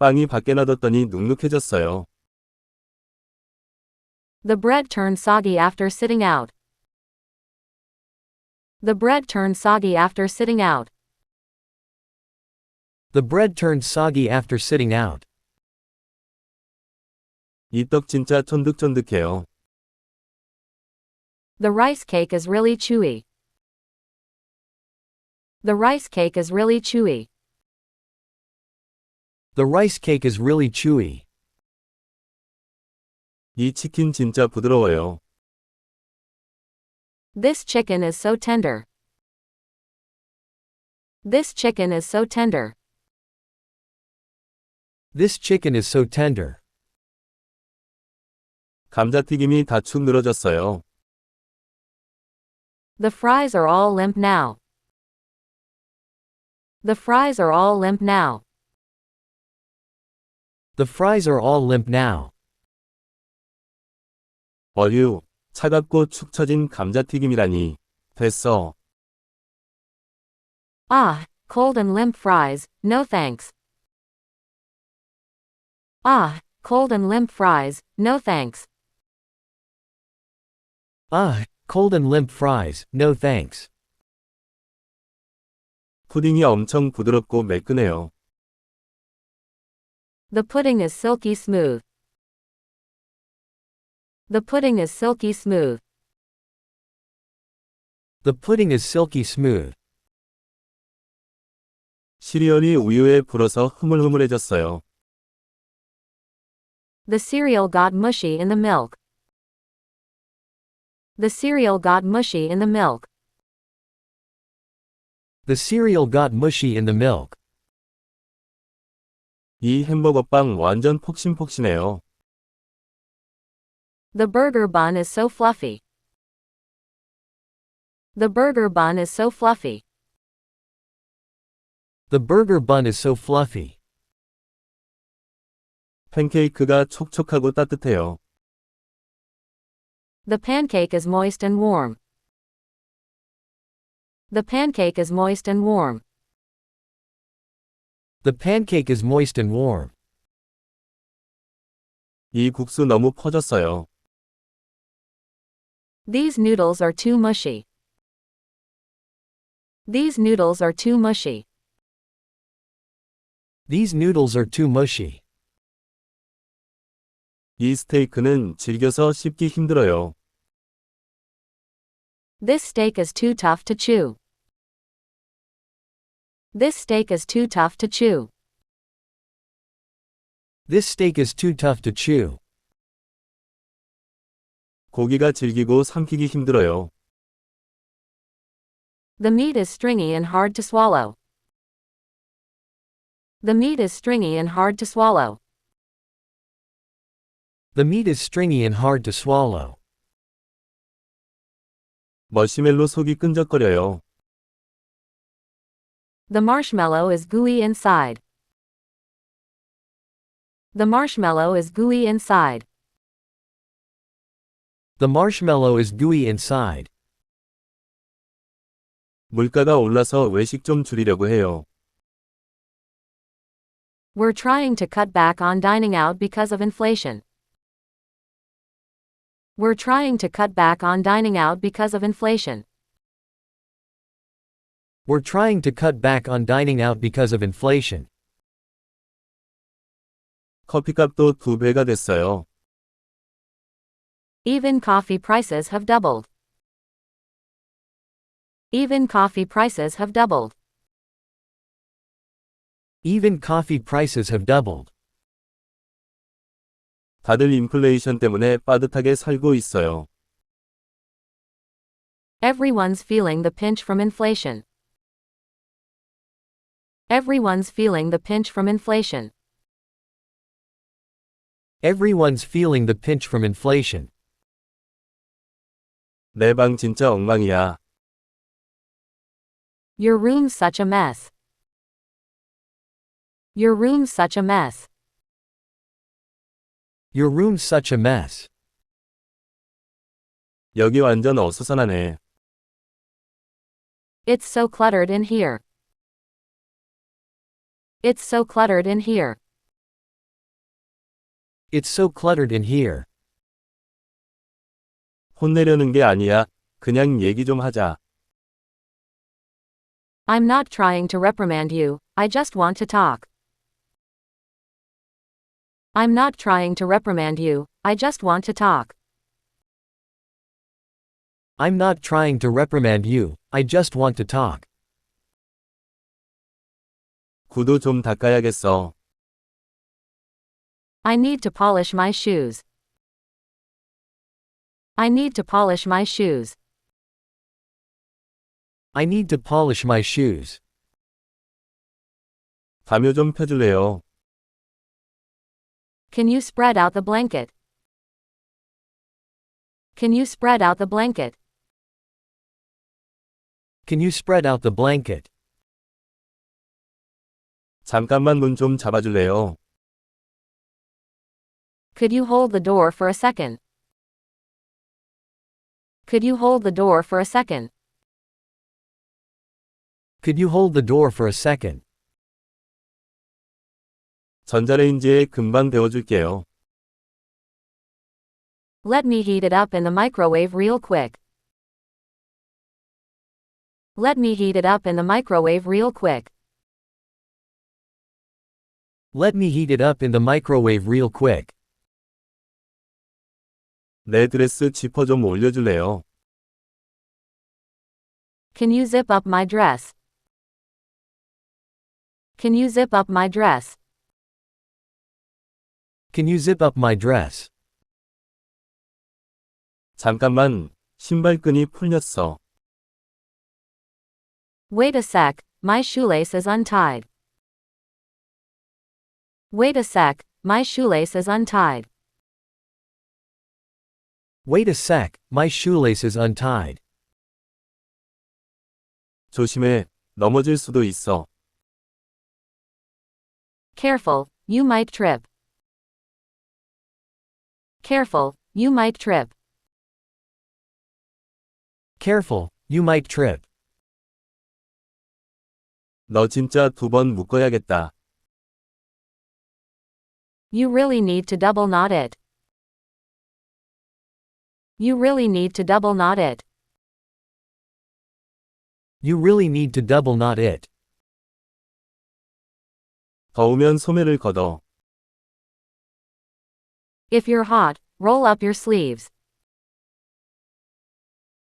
빵이 밖에 놔뒀더니 눅눅해졌어요. The bread turned soggy after sitting out. The bread turned soggy after sitting out. The bread turned soggy after sitting out. 이 떡 진짜 쫀득쫀득해요. The rice cake is really chewy. The rice cake is really chewy. The rice cake is really chewy. 이 치킨 진짜 부드러워요. This chicken is so tender. This chicken is so tender. This chicken is so tender. 감자튀김이 다 축 늘어졌어요. The fries are all limp now. The fries are all limp now. The fries are all limp now. 어휴, 차갑고 축 처진 감자튀김이라니. 됐어. Ah, cold and limp fries, no thanks. Ah, cold and limp fries, no thanks. Ah, cold and limp fries, no thanks. 푸딩이 엄청 부드럽고 매끈해요. The pudding is silky smooth. The pudding is silky smooth. The pudding is silky smooth. 시리얼이 우유에 불어서 흐물흐물해졌어요. The cereal got mushy in the milk. The cereal got mushy in the milk. The cereal got mushy in the milk. 이 햄버거빵 완전 폭신폭신해요. The burger bun is so fluffy. The burger bun is so fluffy. The burger bun is so fluffy. 팬케이크가 촉촉하고 따뜻해요. The pancake is moist and warm. The pancake is moist and warm. The pancake is moist and warm. 이 국수 너무 퍼졌어요. These noodles are too mushy. These noodles are too mushy. These noodles are too mushy. 이 스테이크는 질겨서 씹기 힘들어요. This steak is too tough to chew. This steak is too tough to chew. This steak is too tough to chew. 고기가 질기고 삼키기 힘들어요. The meat is stringy and hard to swallow. The meat is stringy and hard to swallow. The meat is stringy and hard to swallow. 머시멜로 속이 끈적거려요. The marshmallow is gooey inside. The marshmallow is gooey inside. The marshmallow is gooey inside. 물가가 올라서 외식 좀 줄이려고 해요. We're trying to cut back on dining out because of inflation. We're trying to cut back on dining out because of inflation. We're trying to cut back on dining out because of inflation. 커피값도 두 배가 됐어요. Even coffee prices have doubled. Even coffee prices have doubled. Even coffee prices have doubled. 다들 인플레이션 때문에 빠듯하게 살고 있어요. Everyone's feeling the pinch from inflation. Everyone's feeling the pinch from inflation. Everyone's feeling the pinch from inflation. 내 방 진짜 엉망이야. Your room's such a mess. Your room's such a mess. Your room's such a mess. 여기 완전 어수선하네. It's so cluttered in here. It's so cluttered in here. It's so cluttered in here. 혼내려는 게 아니야. 그냥 얘기 좀 하자. I'm not trying to reprimand you, I just want to talk. I'm not trying to reprimand you, I just want to talk. I'm not trying to reprimand you, I just want to talk. 구두 좀 닦아야겠어. I need to polish my shoes. I need to polish my shoes. I need to polish my shoes. 담요 좀 펴줄래요? Can you spread out the blanket? Can you spread out the blanket? Can you spread out the blanket? 잠깐만 문 좀 잡아줄래요? Could you hold the door for a second? Could you hold the door for a second? Could you hold the door for a second? 전자레인지에 금방 데워줄게요. Let me heat it up in the microwave real quick. Let me heat it up in the microwave real quick. Let me heat it up in the microwave real quick. 내 드레스 지퍼 좀 올려줄래요? Can you zip up my dress? Can you zip up my dress? Can you zip up my dress? 잠깐만, 신발끈이 풀렸어. Wait a sec, my shoelace is untied. Wait a sec, my shoelace is untied. Wait a sec, my shoelace is untied. 조심해, 넘어질 수도 있어. Careful, you might trip. Careful, you might trip. Careful, you might trip. 너 진짜 두 번 묶어야겠다. You really need to double knot it. You really need to double knot it. You really need to double knot it. 더우면 소매를 걷어. If you're hot, roll up your sleeves.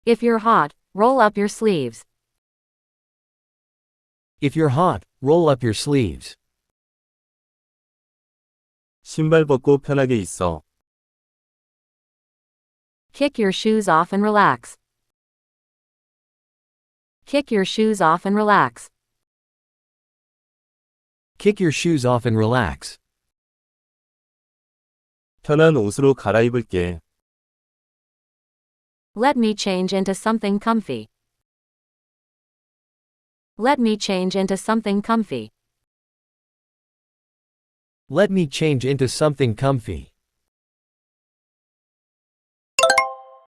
If you're hot, roll up your sleeves. If you're hot, roll up your sleeves. 신발 벗고 편하게 있어. Kick your shoes off and relax. Kick your shoes off and relax. Kick your shoes off and relax. 편한 옷으로 갈아입을게. Let me change into something comfy. Let me change into something comfy. Let me change into something comfy.